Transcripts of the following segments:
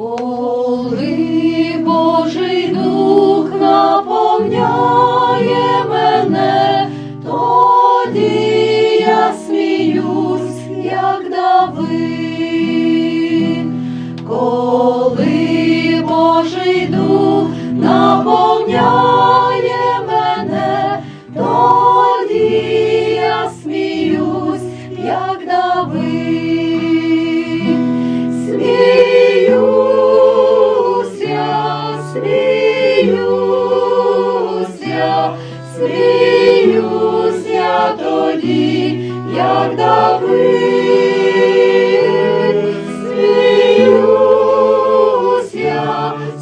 Коли Божий дух наповняє мене, тоді я сміюсь, як Давид. Сміюся, сміюся тоді, як Давид. Сміюся,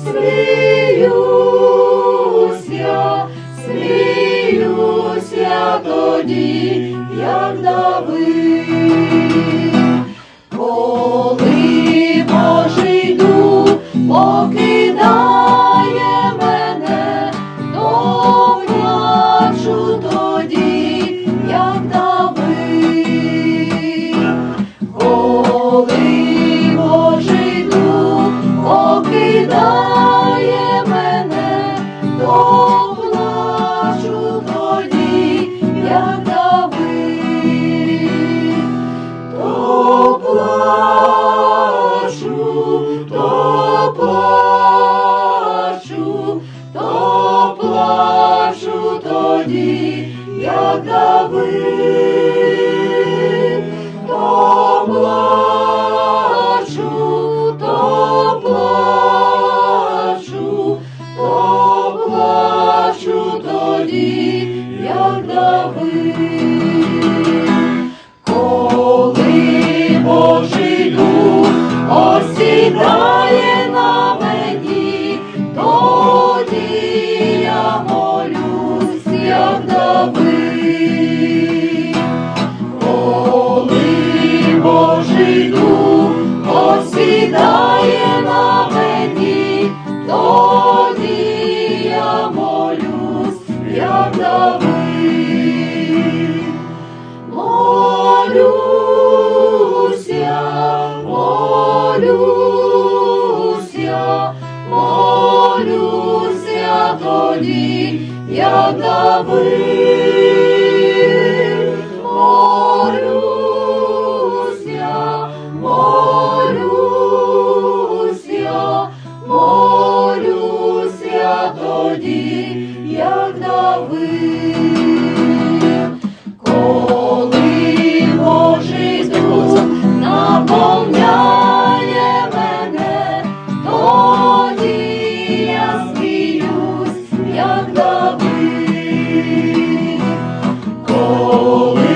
сміюся, сміюся тоді, як Давид. Тоді, як Давид. То плачу, то плачу, то плачу тоді, як Давид. Коли Божий дух осідає молюся, тоді, як Давид. Коли Божий дух наповняє мене, тоді я сміюсь, як Давид. Коли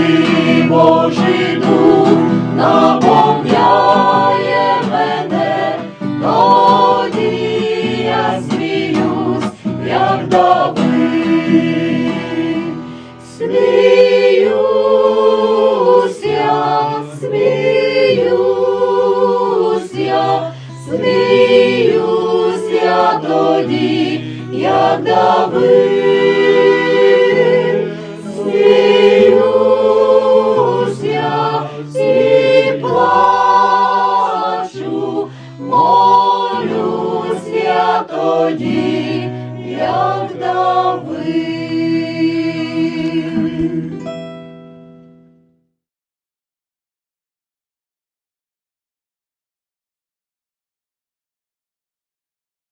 Божий дух тоді, як Давид, сміюся і плачу, молюся тоді, як Давид.